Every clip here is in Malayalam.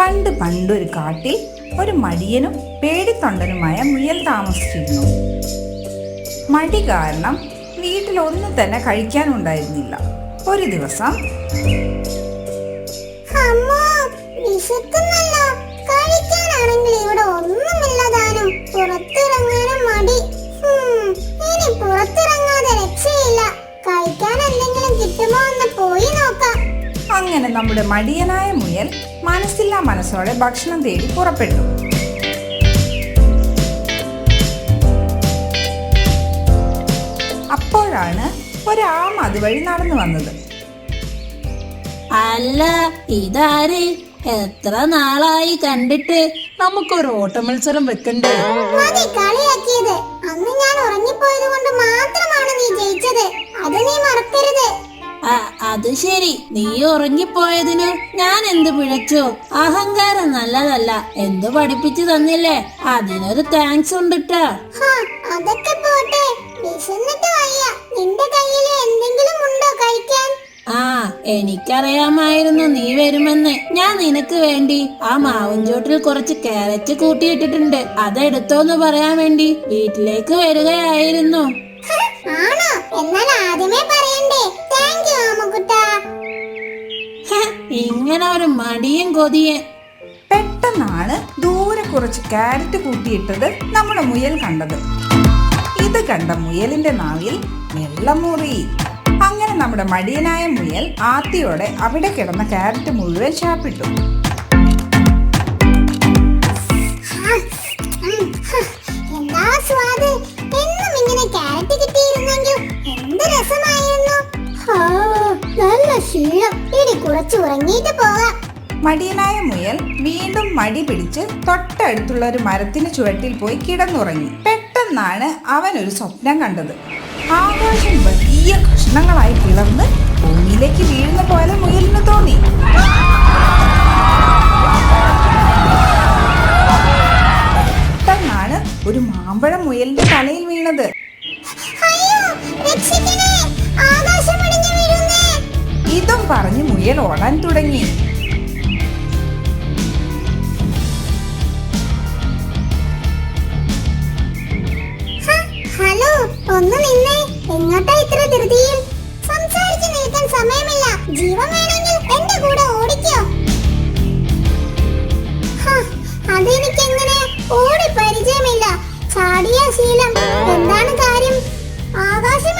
പണ്ട് പണ്ടൊരു കാട്ടിൽ ഒരു മടിയനും പേടിത്തൊണ്ടനുമായ മുയൽ താമസിച്ചിരുന്നു. മടി കാരണം വീട്ടിൽ ഒന്നും തന്നെ കഴിക്കാനുണ്ടായിരുന്നില്ല. ഒരു ദിവസം പുറത്തിറങ്ങാതെ രക്ഷയില്ല. കഴിക്കാൻ എന്തെങ്കിലും കിട്ടുമോ എന്ന് പോയി നോക്കാം. അങ്ങനെ നമ്മുടെ മടിയനായ മുയൽ മനസ്സില്ലാ മനസ്സോടെ ഭക്ഷണം തേടി പുറപ്പെട്ടു. അപ്പോഴാണ് ഒരാം അതുവഴി നടന്നു വന്നത്. അല്ല ഇതാര്? എത്ര നാളായി കണ്ടിട്ട് നമുക്കൊരു ഓട്ട മത്സരം വെക്കണ്ടേ? മതി കളിയാക്കിയത്. അന്ന് ഞാൻ ഉറങ്ങിപ്പോയത് കൊണ്ട് മാത്രമാണ് നീ ജയിച്ചത്. അത് നീ മറക്കരുത്. അത് ശരി. നീ ഉറങ്ങിപ്പോയതിന് ഞാൻ എന്ത് പിഴച്ചു? അഹങ്കാരം നല്ലതല്ല. എന്ത് പഠിപ്പിച്ചു തന്നില്ലേ? അതിനൊരു താങ്ക്സ് ഉണ്ട് അതൊക്കെ പോട്ടെ. വിശന്നിട്ട് വയ്യ. നിന്റെ കയ്യിൽ എന്തെങ്കിലും ഉണ്ടോ കഴിക്കാൻ? ആ എനിക്കറിയാമായിരുന്നു നീ വരുമെന്ന്. ഞാൻ നിനക്ക് വേണ്ടി ആ മാവുംചോട്ടിൽ കുറച്ച് കാരറ്റ് കൂട്ടിയിട്ടിട്ടുണ്ട്. അതെടുത്തോന്ന് പറയാൻ വേണ്ടി വീട്ടിലേക്ക് വരികയായിരുന്നു. ആണോ? എന്നാൽ ആദ്യമേ പറയണ്ടേ. ഇങ്ങനെ ഒരു മടിയും കൊതിയെ പെട്ടെന്നാണ് ദൂരെ കുറച്ച് ക്യാരറ്റ് കൂട്ടിയിട്ടത് നമ്മുടെ മുയൽ കണ്ടത് ഇത് കണ്ട മുയലിന്റെ നാവിൽ വെള്ളമുറി അങ്ങനെ നമ്മുടെ മടിയനായ മുയൽ ആത്തിയോടെ അവിടെ കിടന്ന കാരറ്റ് മുഴുവൻ ചാപ്പിട്ടു എന്താ സ്വാദ് എന്നും ഇങ്ങനെ കാരറ്റ് കിട്ടിയിരുന്നെങ്കിൽ എന്ത് രസമായിരുന്നു നല്ല ശീലം ഇനി കുറച്ച് ഉറങ്ങിയിട്ട് പോകാം. മടിയനായ മുയൽ വീണ്ടും മടി പിടിച്ച് തൊട്ടടുത്തുള്ള ഒരു മരത്തിന് ചുവട്ടിൽ പോയി കിടന്നുറങ്ങി. പെട്ടെന്നാണ് അവൻ ഒരു സ്വപ്നം കണ്ടത്. ആകാശം വലിയ കഷ്ണങ്ങളായി പിളർന്ന് ഭൂമിയിലേക്ക് വീഴുന്ന പോലെ മുയലിന് തോന്നി. പെട്ടെന്നാണ് ഒരു മാമ്പഴം മുയലിന്റെ തലയിൽ വീണത്. ആകാശം ഇതും പറഞ്ഞ് മുയൽ ഓടാൻ തുടങ്ങി. ഹലോ ഒന്ന് നിന്നെ. എങ്ങോട്ടാ ഇത്ര ധൃതിയിൽ? സംസാരിച്ചു നിൽക്കാൻ സമയമില്ല. ജീവൻ വേണമെങ്കിൽ എന്റെ കൂടെ ഓടിക്കോ. അതെനിക്കെങ്ങനെ ഓടി പരിചയമില്ല. ചാടിയ ശീലം. എന്താണ് കാര്യം? ആകാശം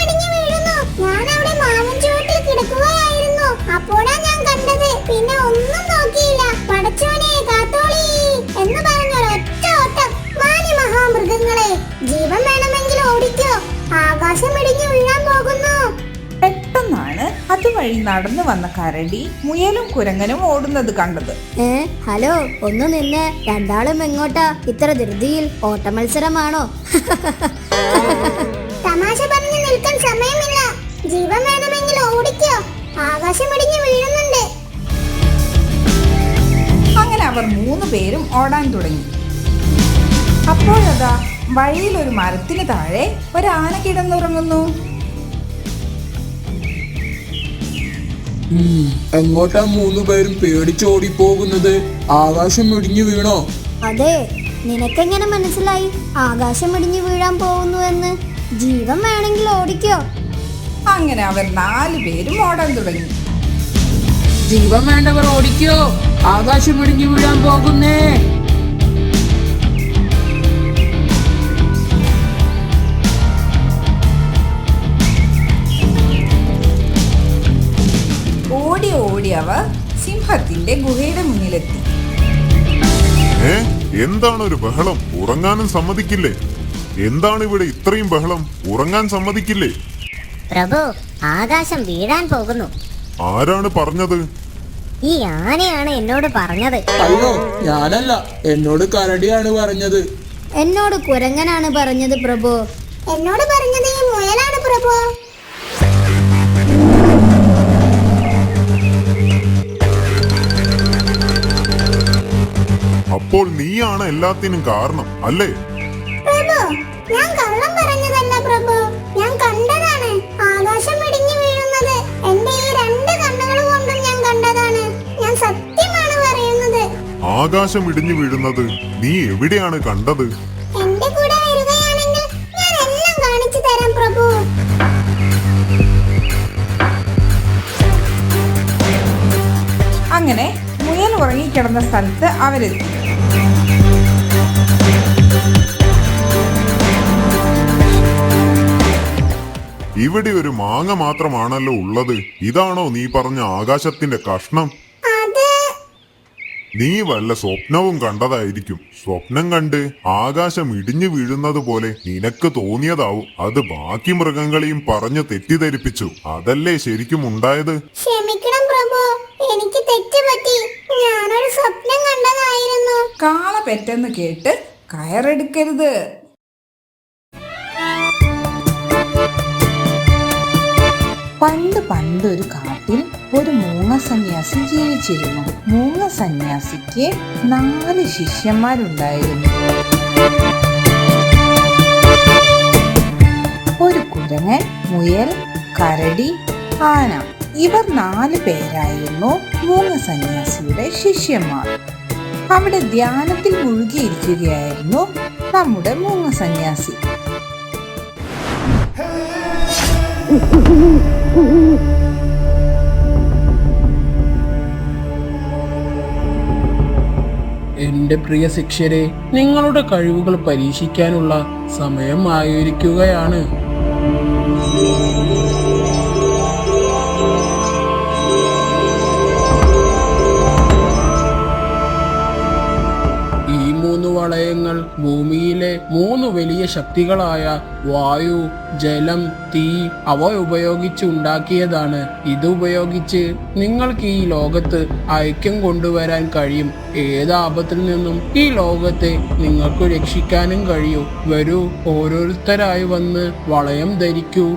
അപ്പോഴാ ഞാൻ കണ്ടത്. പിന്നെ ഒന്നും നോക്കിയില്ല. പടച്ചോനെ കാത്തോളി എന്ന് പറഞ്ഞൊരൊറ്റ ഓട്ടം മാന്യ മഹാമൃഗങ്ങളെ. ജീവൻ വേണമെങ്കിൽ ഓടിക്കോ. ആകാശം ഇടിഞ്ഞു വീഴാൻ പോകുന്നു. പെട്ടെന്നാണ് അതുവഴി നടന്നു വന്ന കരടി മുയലും കുരങ്ങനും ഓടുന്നത് കണ്ടത്. ഏ ഹലോ ഒന്ന് നിന്ന്. രണ്ടാളും എങ്ങോട്ടാ? ഇത്ര ധൃതിയിൽ ഓട്ട മത്സരമാണോ തമാശ പറഞ്ഞു നിൽക്കാൻ സമയമില്ല. ജീവൻ വേണമെങ്കിൽ ഓടിക്കോ. ആകാശം ഇടിഞ്ഞു വീഴുന്നുണ്ട്. അങ്ങനെ അവർ മൂന്ന് പേരും ഓടാൻ തുടങ്ങി. അപ്പോഴതാ വഴിയിൽ ഒരു മരത്തിന് താഴെ ഒരാന കിടന്നുറങ്ങുന്നു. എങ്ങോട്ടാ മൂന്ന് പേരും പേടിച്ചോടി പോകുന്നത് ആകാശം ഇടിഞ്ഞു വീണോ? അതെ നിനക്കെങ്ങനെ മനസ്സിലായി? ആകാശം ഇടിഞ്ഞു വീഴാൻ പോകുന്നു എന്ന്. ജീവൻ വേണമെങ്കിൽ ഓടിക്കോ. അങ്ങനെ അവർ നാല് പേരും ഓടാൻ തുടങ്ങി. ജീവൻ വേണ്ടവർ ഓടിക്കോ. ആകാശം ഇടിഞ്ഞു വീഴാൻ പോകുന്നേ. ഓടി ഓടി അവർ സിംഹത്തിന്റെ ഗുഹയുടെ മുന്നിലെത്തി. എന്താണ് ഒരു ബഹളം? ഉറങ്ങാനും സമ്മതിക്കില്ലേ? എന്താണ് ഇവിടെ ഇത്രയും ബഹളം? ഉറങ്ങാൻ സമ്മതിക്കില്ലേ? പ്രഭു ആകാശം വീഴാൻ പോകുന്നു. ആരാണ് പറഞ്ഞത്? ഈ ആനയാണ് എന്നോട് പറഞ്ഞത്. അയ്യോ ഞാനല്ല. എന്നോട് കരടിയാണ് പറഞ്ഞത്. എന്നോട് കുരങ്ങനാണ് പറഞ്ഞത് പ്രഭു. എന്നോട് പറഞ്ഞത് ഈ മുയലാണ് പ്രഭു. അപ്പോൾ നീയാണ് എല്ലാത്തിനും കാരണം അല്ലേ? പ്രഭു ഞാൻ കള്ളം ആകാശം ഇടിഞ്ഞു വീഴുന്നത് നീ എവിടെയാണ് കണ്ടത്? എന്റെ കൂടെ വരികയാണെങ്കിൽ ഞാൻ എല്ലാം കാണിച്ചു പ്രഭു. അങ്ങനെ മുയൽ ഉറങ്ങിക്കിടന്ന സ്ഥലത്ത് അവരെത്തി. ഇവിടെ ഒരു മാങ്ങ മാത്രമാണല്ലോ ഉള്ളത്. ഇതാണോ നീ പറഞ്ഞ ആകാശത്തിന്റെ കഷ്ണം? നീ വല്ല സ്വപ്നവും കണ്ടതായിരിക്കും. സ്വപ്നം കണ്ട് ആകാശം ഇടിഞ്ഞു വീഴുന്നത് പോലെ നിനക്ക് തോന്നിയതാവും. അത് ബാക്കി മൃഗങ്ങളെയും പറഞ്ഞു തെറ്റിദ്ധരിപ്പിച്ചു. അതല്ലേ ശരിക്കും ഉണ്ടായത്? ക്ഷമിക്കണം പ്രഭു. എനിക്ക് തെറ്റുപറ്റി. ഞാനൊരു സ്വപ്നം കണ്ടതായിരുന്നു. കാള പെറ്റെന്ന് കേട്ട് കയറെടുക്കരുത്. പണ്ട് പണ്ട് ഒരു കാട്ടിൽ ഒരു മൂങ്ങ സന്യാസി ജീവിച്ചിരുന്നു. മൂങ്ങ സന്യാസിക്ക് നാല് ശിഷ്യന്മാരുണ്ടായിരുന്നു. ഒരു കുരങ്ങൻ മുയൽ കരടി ആന. ഇവർ നാല് പേരായിരുന്നു മൂങ്ങ സന്യാസിയുടെ ശിഷ്യന്മാർ. അവിടെ ധ്യാനത്തിൽ മുഴുകിയിരിക്കുകയായിരുന്നു നമ്മുടെ മൂങ്ങ സന്യാസി എന്റെ പ്രിയ ശിഷ്യരെ നിങ്ങളുടെ കഴിവുകൾ പരീക്ഷിക്കാനുള്ള സമയം ആയിരിക്കുകയാണ്. മൂന്ന് വളയങ്ങൾ ഭൂമിയിലെ മൂന്ന് വലിയ ശക്തികളായ വായു ജലം തീ അവ ഉപയോഗിച്ച് ഉണ്ടാക്കിയതാണ്. ഇത് ഉപയോഗിച്ച് നിങ്ങൾക്ക് ഈ ലോകത്ത് ഐക്യം കൊണ്ടുവരാൻ കഴിയും. ഏത് ആപത്തിൽ നിന്നും ഈ ലോകത്തെ നിങ്ങൾക്ക് രക്ഷിക്കാനും കഴിയും. വരൂ ഓരോരുത്തരായി വന്ന് വളയം ധരിക്കൂ.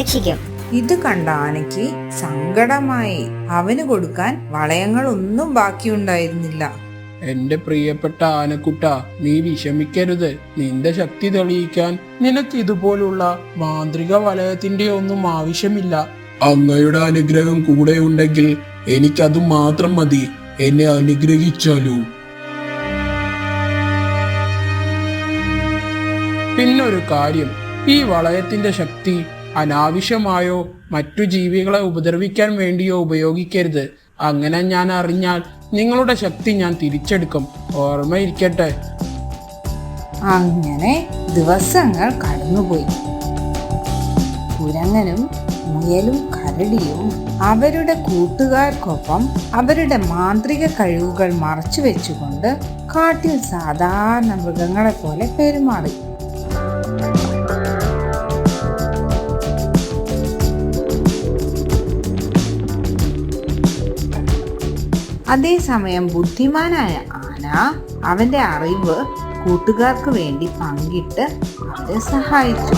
കാടിനെ സംരക്ഷിക്കും ഇത് കണ്ട ആനയ്ക്ക് സങ്കടമായി. അവന് കൊടുക്കാൻ വളയങ്ങളൊന്നും ബാക്കിയുണ്ടായിരുന്നില്ല. എന്റെ പ്രിയപ്പെട്ട ആനക്കുട്ട നീ വിഷമിക്കരുത്. നിന്റെ ശക്തി തെളിയിക്കാൻ നിനക്ക് ഇതുപോലുള്ള മാന്ത്രിക വലയത്തിന്റെ ഒന്നും ആവശ്യമില്ല. അങ്ങയുടെ അനുഗ്രഹം കൂടെ ഉണ്ടെങ്കിൽ എനിക്കത് മാത്രം മതി. എന്നെ അനുഗ്രഹിച്ചാലൂ? പിന്നൊരു കാര്യം. ഈ വളയത്തിന്റെ ശക്തി അനാവശ്യമായോ മറ്റു ജീവികളെ ഉപദ്രവിക്കാൻ വേണ്ടിയോ ഉപയോഗിക്കരുത്. അങ്ങനെ ഞാൻ അറിഞ്ഞാൽ നിങ്ങളുടെ ശക്തി ഞാൻ തിരിച്ചെടുക്കും. ഓർമ്മയിരിക്കട്ടെ. അങ്ങനെ ദിവസങ്ങൾ കടന്നുപോയി. കുരങ്ങനും മുയലും കരടിയും അവരുടെ കൂട്ടുകാർക്കൊപ്പം അവരുടെ മാന്ത്രിക കഴിവുകൾ മറച്ചു വെച്ചുകൊണ്ട് കാട്ടിൽ സാധാരണ മൃഗങ്ങളെ പോലെ പെരുമാറി. അതേസമയം ബുദ്ധിമാനായ ആന അവന്റെ അറിവ് കൂട്ടുകാർക്ക് വേണ്ടി പങ്കിട്ട് അവരെ സഹായിച്ചു.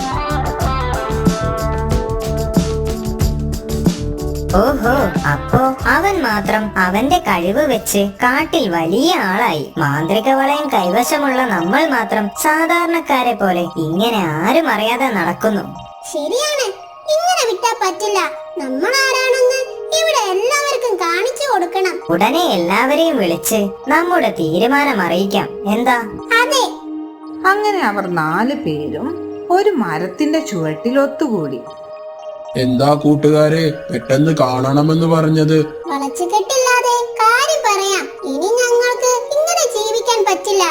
ഓഹോ അപ്പോ അവൻ മാത്രം അവന്റെ കഴിവ് വെച്ച് കാട്ടിൽ വലിയ ആളായി. മാന്ത്രിക വളയം കൈവശമുള്ള നമ്മൾ മാത്രം സാധാരണക്കാരെ പോലെ ഇങ്ങനെ ആരും അറിയാതെ നടക്കുന്നു. ശരിയാണ്. ഇങ്ങനെ വിട്ടാ പറ്റില്ല. നമ്മൾ ആരാണെന്ന് എല്ലാവർക്കും കാണിച്ചു കൊടുക്കണം. ഉടനെ എല്ലാവരെയും വിളിച്ച് നമ്മുടെ തീരുമാനം അറിയിക്കാം. എന്താ? അതെ. അങ്ങനെ അവർ നാല് പേരും ഒരു മരത്തിന്റെ ചുവട്ടിൽ ഒത്തുകൂടി. എന്താ കൂട്ടുകാരെ പെട്ടെന്ന് കാണണമെന്ന് പറഞ്ഞത്? വളച്ചുകെട്ടില്ലാതെ കാര്യം പറയാം. ഇനി ഞങ്ങൾക്ക് ഇങ്ങനെ ജീവിക്കാൻ പറ്റില്ല.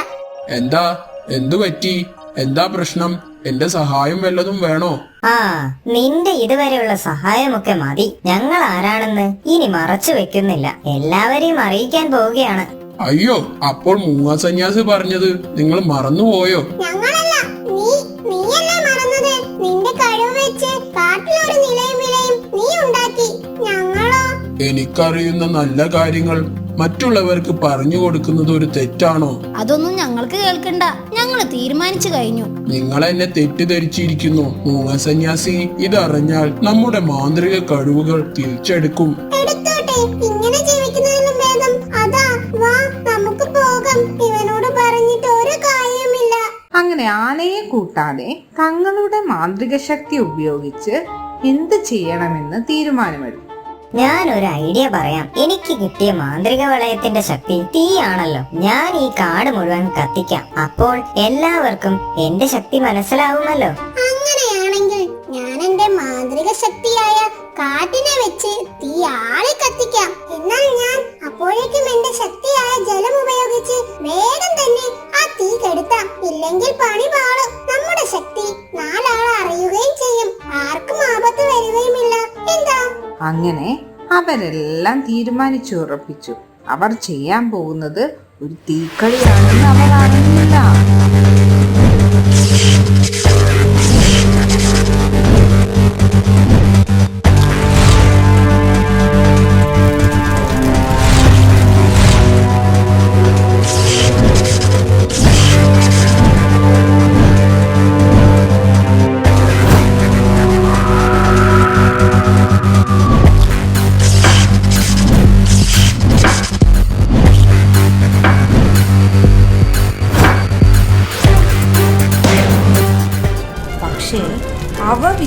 എന്താ? എന്തു പറ്റി? എന്താ പ്രശ്നം? എന്റെ സഹായം വല്ലതും വേണോ? ആ നിന്റെ ഇതുവരെയുള്ള സഹായമൊക്കെ മതി. ഞങ്ങൾ ആരാണെന്ന് ഇനി മറച്ചു വെക്കുന്നില്ല. എല്ലാവരെയും അറിയിക്കാൻ പോവുകയാണ്. അയ്യോ അപ്പോൾ മൂങ്ങ സന്യാസി പറഞ്ഞത് നിങ്ങൾ മറന്നുപോയോ? ഞങ്ങളല്ല നീ നീയല്ലേ മറന്നത്? നിന്റെ കഴിവ് വെച്ച് കാട്ടിലൊരു നിലയും വിലയും നീ എനിക്കറിയുന്ന നല്ല കാര്യങ്ങൾ മറ്റുള്ളവർക്ക് പറഞ്ഞു കൊടുക്കുന്നത് ഒരു തെറ്റാണോ? അതൊന്നും ഞങ്ങൾക്ക് കേൾക്കണ്ട. ഞങ്ങൾ തീരുമാനിച്ചു കഴിഞ്ഞു. നിങ്ങൾ എന്നെ തെറ്റിദ്ധരിച്ചിരിക്കുന്നു. മൂങ്ങ സന്യാസി ഇതറിഞ്ഞാൽ നമ്മുടെ മാന്ത്രിക കഴിവുകൾ തിരിച്ചെടുക്കും. എടുത്തോട്ടെ. ഇങ്ങനെ ജീവിക്കുന്നതിലും ഭേദം. അതാ വാ നമുക്ക് പോകാം. ഇവനോട് പറഞ്ഞിട്ട് ഒരു കാര്യമില്ല അങ്ങനെ ആനയെ കൂട്ടാതെ തങ്ങളുടെ മാന്ത്രിക ശക്തി ഉപയോഗിച്ച് എന്ത് ചെയ്യണമെന്ന് തീരുമാനമെടുത്തു. ഞാൻ ഒരു ഐഡിയ പറയാം. എനിക്ക് കിട്ടിയ മാന്ത്രിക വളയത്തിന്റെ ശക്തി തീയാണല്ലോ. ഞാൻ ഈ കാട് മുഴുവൻ കത്തിക്കാം. അപ്പോൾ എല്ലാവർക്കും എന്റെ ശക്തി മനസ്സിലാവുമല്ലോ. അങ്ങനെയാണെങ്കിൽ ഞാൻ എന്റെ മാന്ത്രിക ശക്തിയായ കാട്ടിനെ വെച്ച് തീ ആളെ കത്തിക്കാം. എന്നാൽ ഞാൻ അപ്പോഴേക്കും എന്റെ ശക്തിയായ ജലം ഉപയോഗിച്ച് വേഗം തന്നെ ആ തീ കെടുത്താം. ഇല്ലെങ്കിൽ പണി പാളും. നമ്മുടെ ശക്തി നാലാൾ അറിയുകയും ചെയ്യും. ആർക്കും അങ്ങനെ അവരെല്ലാം തീരുമാനിച്ചു ഉറപ്പിച്ചു അവർ ചെയ്യാൻ പോകുന്നത് ഒരു തീക്കളിയാണെന്ന് അവർ അറിഞ്ഞില്ല.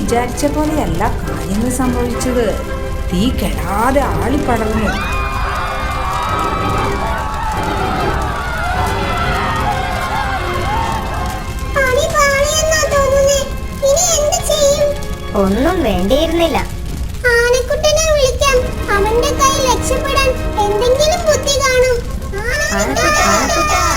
വിചാരിച്ച പോലെയല്ല കാര്യങ്ങൾ സംഭവിച്ചത്. തീ കെടാതെ ആളിപ്പടർന്നു. ഒന്നും വേണ്ടിയിരുന്നില്ല. ആനക്കുട്ടനെ വിളിക്കാം. അവന്റെ കൈ രക്ഷപ്പെടാൻ എന്തെങ്കിലും ബുദ്ധി കാണും. ആനക്കുട്ട, ആനക്കുട്ട.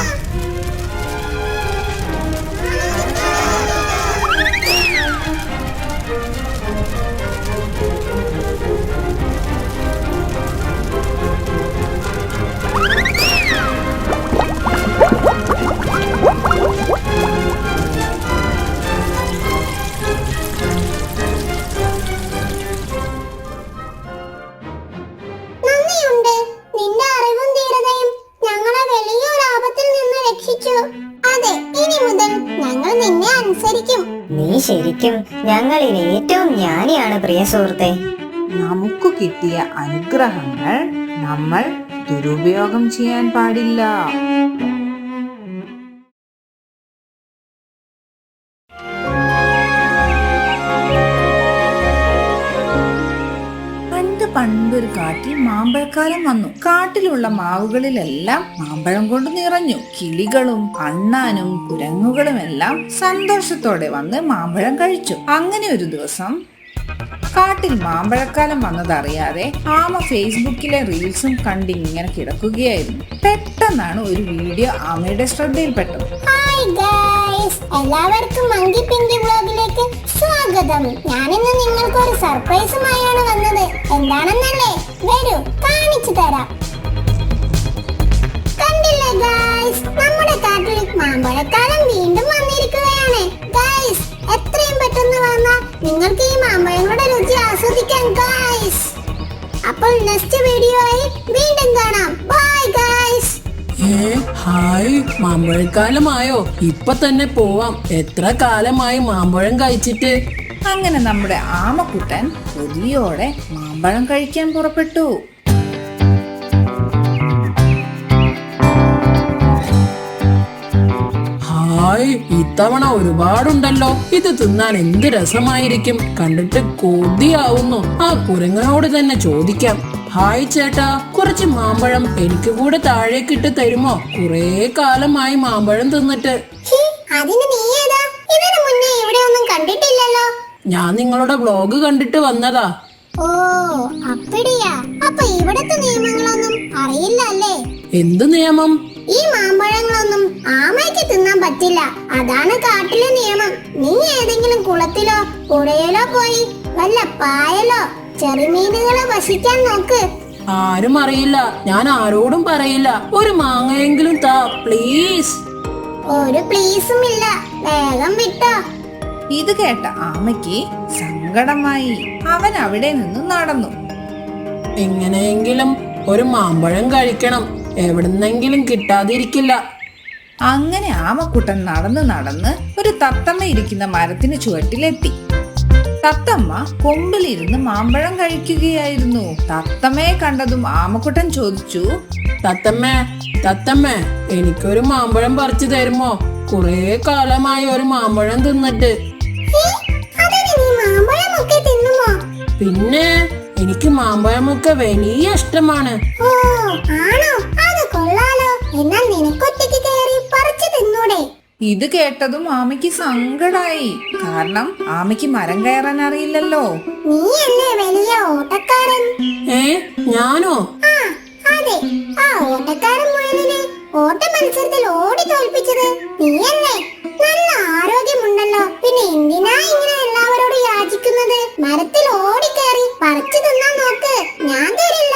സുഹൃത്തെ. നമുക്ക് കിട്ടിയ അനുഗ്രഹങ്ങൾ നമ്മൾ ദുരുപയോഗം ചെയ്യാൻ പാടില്ല. പണ്ടൊരു കാട്ടിൽ മാമ്പഴക്കാലം വന്നു. കാട്ടിലുള്ള മാവുകളിലെല്ലാം മാമ്പഴം കൊണ്ട് നിറഞ്ഞു. കിളികളും അണ്ണാനും കുരങ്ങുകളും എല്ലാം സന്തോഷത്തോടെ വന്ന് മാമ്പഴം കഴിച്ചു. അങ്ങനെ ഒരു ദിവസം കാട്ടിൽ മാമ്പഴക്കാലം വന്നതറിയാതെ ആമ ഫേസ്ബുക്കിലെ റീൽസും കണ്ട് ഇങ്ങനെ കിടക്കുകയായിരുന്നു. പെട്ടെന്നാണ് ഒരു വീഡിയോ ആമയുടെ ശ്രദ്ധയിൽപ്പെട്ടത്. എല്ലാവർക്കും മങ്കി വ്ലോഗിലേക്ക് സ്വാഗതം. ഞാനിന്ന് നിങ്ങൾക്ക് ഒരു സർപ്രൈസുമായാണ് വന്നത്. എന്താണെന്നല്ലേ? വരൂ കാണിച്ചു തരാം. കണ്ടില്ലേ ഗായ്സ് നമ്മുടെ കാട്ടിൽ മാമ്പഴക്കാലം വീണ്ടും വന്നിരിക്കുകയാണ്. ഗായ്സ് എത്രയും പെട്ടെന്ന് വന്നാൽ നിങ്ങൾക്ക് ഈ മാമ്പഴങ്ങളുടെ രുചി ആസ്വദിക്കാം ഗൈസ് അപ്പോൾ നെക്സ്റ്റ് വീഡിയോ ആയി വീണ്ടും കാണാം. ബൈ ഗൈസ് ഏ ഹായ്. മാമ്പഴക്കാലമായോ? ഇപ്പൊ തന്നെ പോവാം. എത്ര കാലമായി മാമ്പഴം കഴിച്ചിട്ട്? അങ്ങനെ നമ്മുടെ ആമക്കുട്ടൻ കൊതിയോടെ മാമ്പഴം കഴിക്കാൻ പുറപ്പെട്ടു. ഹായ് ഇത്തവണ ഒരുപാടുണ്ടല്ലോ. ഇത് തിന്നാൻ എന്ത് രസമായിരിക്കും? കണ്ടിട്ട് കൊതിയാവുന്നു. ആ കുരങ്ങനോട് തന്നെ ചോദിക്കാം. ഹായ് ചേട്ടാ കുറച്ച് മാമ്പഴം എനിക്ക് കൂടെ താഴേക്കിട്ട് തരുമോ? കുറേ കാലമായി മാമ്പഴം തിന്നിട്ട്. കണ്ടിട്ടില്ലല്ലോ. ഞാൻ നിങ്ങളുടെ വ്ലോഗ് കണ്ടിട്ട് വന്നതാ. ഓ അപ്പടിയാ. അപ്പൊ ഇവിടത്തെ നിയമങ്ങളൊന്നും അറിയില്ല അല്ലേ? എന്ത് നിയമം? ഈ മാമ്പഴങ്ങളൊന്നും ആമയ്ക്ക് തിന്നാൻ പറ്റില്ല. അതാണ് കാട്ടിലെ നിയമം. നീ ഏതെങ്കിലും കുളത്തിലോ പുഴയിലോ പോയി വല്ല പായലോ ചെറുമീനുകളെ വസിക്കാൻ നോക്ക്. ആരും അറിയില്ല. ഞാൻ ആരോടും പറയില്ല. ഒരു മാങ്ങയെങ്കിലും താ പ്ലീസ് ഒരു പ്ലീസും ഇല്ല. വേഗം വിട്ടോ. ഇത് കേട്ട ആമയ്ക്ക് സങ്കടമായി. അവൻ അവിടെ നിന്ന് നടന്നു. എങ്ങനെയെങ്കിലും ഒരു മാമ്പഴം കഴിക്കണം. എവിടുന്നെങ്കിലും കിട്ടാതിരിക്കില്ല. അങ്ങനെ ആമക്കുട്ടൻ നടന്ന് നടന്ന് ഒരു തത്തമ്മ ഇരിക്കുന്ന മരത്തിന് ചുവട്ടിലെത്തി. തത്തമ്മ കൊമ്പിലിരുന്ന് മാമ്പഴം കഴിക്കുകയായിരുന്നു. തത്തമ്മയെ കണ്ടതും ആമക്കുട്ടൻ ചോദിച്ചു തത്തമ്മ തത്തമ്മേ എനിക്കൊരു മാമ്പഴം പറിച്ചു തരുമോ? കുറേ കാലമായി ഒരു മാമ്പഴം തിന്നിട്ട്. പിന്നെ എനിക്ക് മാമ്പഴമൊക്കെ വലിയ ഇഷ്ടമാണ്. എന്നാൽ നിനക്കൊറ്റയ്ക്ക് കയറി പറിച്ചു തിന്നൂടെ? ഇത് കേട്ടതും ആമയ്ക്ക് സങ്കടായി. കാരണം ആമയ്ക്ക് മരം കയറാൻ അറിയില്ലല്ലോ. നീ അല്ലേ വലിയ ഓട്ടക്കാരൻ? ഏ ഞാനോ? ആ അതെ. ആ ഓട്ടക്കാരൻ മുയലിനെ ഓട്ട മത്സരത്തിൽ ഓടി തോൽപ്പിച്ചത് നീയല്ലേ നല്ല ആരോഗ്യമുണ്ടല്ലോ. പിന്നെ എന്തിനാ ഇങ്ങനെ എല്ലാവരോടും യാചിക്കുന്നത്? മരത്തിൽ ഓടിക്കയറി പറിച്ചു തിന്നാൻ നോക്ക്. ഞാൻ തരില്ല.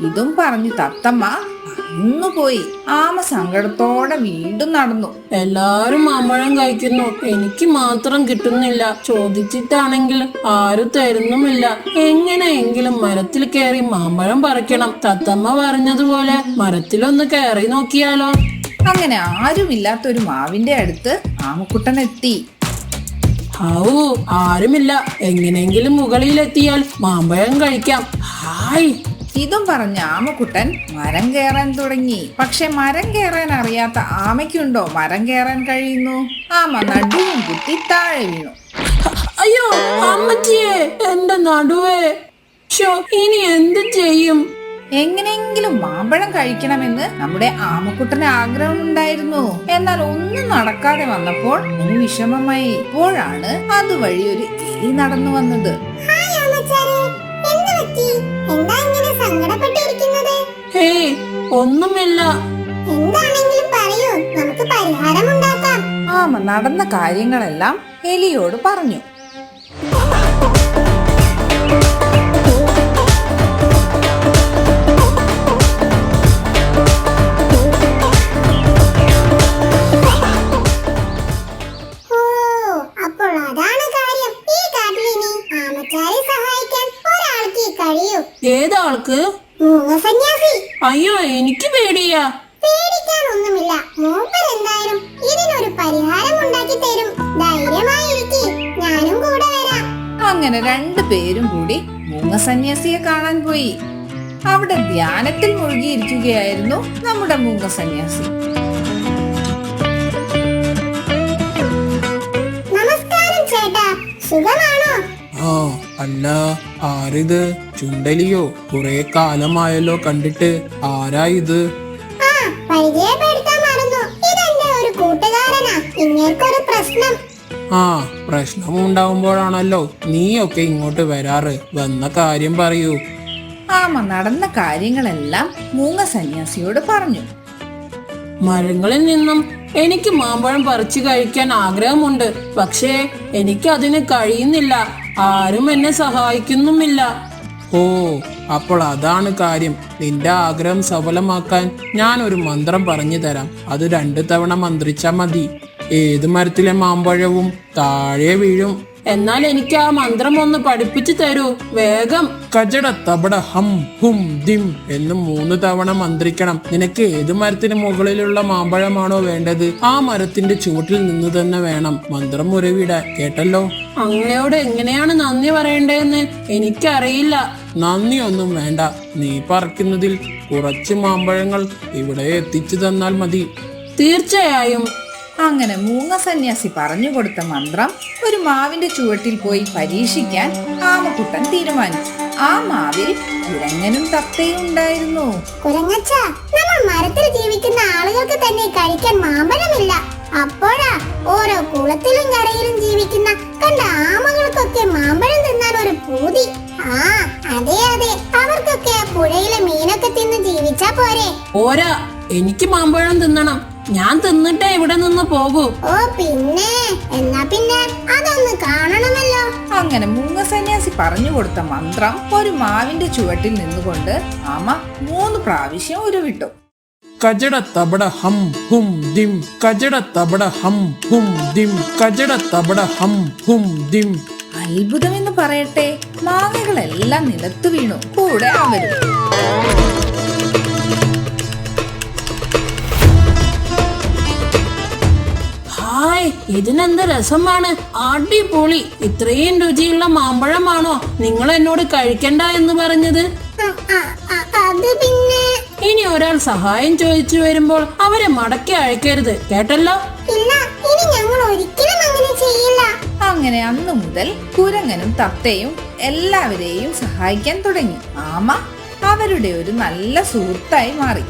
ഇതും പറഞ്ഞു തത്തമ്മ പോയി. ആമ സങ്കടത്തോടെ വീണ്ടും നടന്നു. എല്ലാരും മാമ്പഴം കഴിക്കുന്നു. എനിക്ക് മാത്രം കിട്ടുന്നില്ല. ചോദിച്ചിട്ടാണെങ്കിൽ ആരും തരുന്നുമില്ല. എങ്ങനെയെങ്കിലും മരത്തിൽ കയറി മാമ്പഴം പറിക്കണം. തത്തമ്മ പറഞ്ഞതുപോലെ മരത്തിലൊന്ന് കയറി നോക്കിയാലോ? അങ്ങനെ ആരുമില്ലാത്തൊരു മാവിന്റെ അടുത്ത് ആമക്കുട്ടൻ എത്തി. ആരുമില്ല. എങ്ങനെയെങ്കിലും മുകളിലെത്തിയാൽ മാമ്പഴം കഴിക്കാം. ഹായ്! ഇതും പറഞ്ഞ ആമക്കുട്ടൻ മരം കയറാൻ തുടങ്ങി. പക്ഷെ മരം കയറാൻ അറിയാത്ത ആമയ്ക്കുണ്ടോ? മരം കയറാൻ കഴിയുന്നു. ആമ നടുവും കുത്തി താഴെ വീണു. അയ്യോ അമ്മച്ചിയെ എന്റെ നടുവേ. ഇനി എന്ത് ചെയ്യും? എങ്ങനെയെങ്കിലും മാമ്പഴം കഴിക്കണമെന്ന് നമ്മുടെ ആമക്കുട്ടന് ആഗ്രഹമുണ്ടായിരുന്നു. എന്നാൽ ഒന്നും നടക്കാതെ വന്നപ്പോൾ വിഷമമായി. ഇപ്പോഴാണ് അതുവഴി ഒരു എലി നടന്നു വന്നത്. ഹായ് അമ്മച്ചാരെ. എന്ത് പറ്റി? എന്താ ഇങ്ങനെ സങ്കടപ്പെട്ടിരിക്കുന്നത്? ഹേയ് ഒന്നുമില്ല. എന്താണെങ്കിലും പറയൂ. നമുക്ക് പരിഹാരമുണ്ടാക്കാം ആമ നടന്ന കാര്യങ്ങളെല്ലാം എലിയോട് പറഞ്ഞു. ഏതാൾക്ക്? മൂങ്ങ സന്യാസി. അയ്യോ എനിക്ക് പേടിയാ. പേടിക്കാനൊന്നുമില്ല. മൂപ്പർ എന്തായാലും ഇതിനൊരു പരിഹാരം ഉണ്ടാക്കി തരും. ധൈര്യമായിരിക്കെ. ഞാനും കൂടെ വരാം. അങ്ങനെ രണ്ടു പേരും കൂടി മൂങ്ങസന്യാസിയെ കാണാൻ പോയി. അവിടെ ധ്യാനത്തിൽ മുഴുകിയിരിക്കുകയായിരുന്നു നമ്മുടെ മൂങ്ങസന്യാസി നമസ്കാരം ചേട്ടാ. സുഖമാണോ? ആ അല്ല. ആരിത്? ചുണ്ടലിയോ? കുറെ കാലമായല്ലോ കണ്ടിട്ട്. ആരാ ഇത്? ആ പ്രശ്നം. ഉണ്ടാവുമ്പോഴാണല്ലോ നീ നീയൊക്കെ ഇങ്ങോട്ട് വരാറ്. വന്ന കാര്യം പറയൂ. ആമ നടന്ന കാര്യങ്ങളെല്ലാം മൂങ്ങ സന്യാസിയോട് പറഞ്ഞു. മരങ്ങളിൽ നിന്നും എനിക്ക് മാമ്പഴം പറിച്ചു കഴിക്കാൻ ആഗ്രഹമുണ്ട്. പക്ഷേ എനിക്ക് അതിന് കഴിയുന്നില്ല. ആരും എന്നെ സഹായിക്കുന്നുമില്ല. ഓ അപ്പോൾ അതാണ് കാര്യം. നിന്റെ ആഗ്രഹം സഫലമാക്കാൻ ഞാൻ ഒരു മന്ത്രം പറഞ്ഞു തരാം. അത് രണ്ടു തവണ മന്ത്രിച്ചാ മതി. ഏത് മരത്തിലെ മാമ്പഴവും താഴെ വീഴും. എന്നാൽ എനിക്ക് ആ മന്ത്രം ഒന്ന് പഠിപ്പിച്ചു തരൂ. വേഗം. കജട തബട ഹം ഹും ദിം എന്ന് മൂന്ന് തവണ മന്ത്രിക്കണം. നിനക്ക് ഏത് മരത്തിന് മുകളിലുള്ള മാമ്പഴമാണോ വേണ്ടത്? ആ മരത്തിന്റെ ചുവട്ടിൽ നിന്ന് തന്നെ വേണം. മന്ത്രം ഉരവിടാൻ കേട്ടല്ലോ? അങ്ങയോട് എങ്ങനെയാണ് നന്ദി പറയേണ്ടതെന്ന് എനിക്കറിയില്ല. നന്ദിയൊന്നും വേണ്ട. നീ പറിക്കുന്നതിൽ കുറച്ച് മാമ്പഴങ്ങൾ ഇവിടെ എത്തിച്ചു തന്നാൽ മതി. തീർച്ചയായും. അങ്ങനെ മൂങ്ങ സന്യാസി പറഞ്ഞു കൊടുത്ത മന്ത്രം ഒരു മാവിന്റെ ചുവട്ടിൽ പോയി പരീക്ഷിക്കാൻ ആമക്കുട്ടൻ തീരുമാനിച്ചു. ആ മാവിൽ കുരങ്ങനും തത്തയും ഉണ്ടായിരുന്നു. കുരങ്ങച്ച നമ്മൾ മരത്തിൽ ജീവിക്കുന്ന ആളുകൾക്ക് തന്നെ കഴിക്കാൻ മാമ്പഴമില്ല. അപ്പോഴാ ഓരോ കുളത്തിലും കരയിലും ജീവിക്കുന്ന കണ്ട ആമകൾക്കൊക്കെ മാമ്പഴം തിന്നാൻ ഒരു പൂതി. ആ അതെ അതെ. അവർക്കൊക്കെ ആ പുഴയിലെ മീനൊക്കെ തിന്ന് ജീവിച്ചാ പോരെ. ഓരാ എനിക്ക് മാമ്പഴം തിന്നണം. ഞാൻ തിന്നിട്ടേ ഇവിടെ നിന്ന് പോകൂ. ഓ പിന്നെ. എന്നാ പിന്നെ അതൊന്ന് കാണണമല്ലോ. അങ്ങനെ മൂങ്ങ സന്യാസി പറഞ്ഞു കൊടുത്ത മന്ത്രം ഒരു മാവിന്റെ ചുവട്ടിൽ നിന്നുകൊണ്ട് ആമ മൂന്ന് പ്രാവശ്യം ഉരുവിട്ടു. കജട തബട ഹം ഹും ദിം കജട തബട ഹം ഹും ദിം കജട തബട ഹം ഹും ദിം. അത്ഭുതം എന്ന് പറയട്ടെ മാങ്ങകളെല്ലാം നിലത്ത് വീണു കൂടെ അവരും. ഇതിനെന്ത് രസമാണ്? അടിപൊളി. ഇത്രയും രുചിയുള്ള മാമ്പഴമാണോ നിങ്ങൾ എന്നോട് കഴിക്കണ്ട എന്ന് പറഞ്ഞത്? ഇനി ഒരാൾ സഹായം ചോദിച്ചു വരുമ്പോൾ അവരെ മടക്കി അയക്കരുത്. കേട്ടല്ലോ? ഇല്ല ഇനി ഞങ്ങൾ ഒരിക്കലും അങ്ങനെ ചെയ്യില്ല. അങ്ങനെ അന്നു മുതൽ കുരങ്ങനും തത്തയും എല്ലാവരെയും സഹായിക്കാൻ തുടങ്ങി. ആമ അവരുടെ ഒരു നല്ല സുഹൃത്തായി മാറി.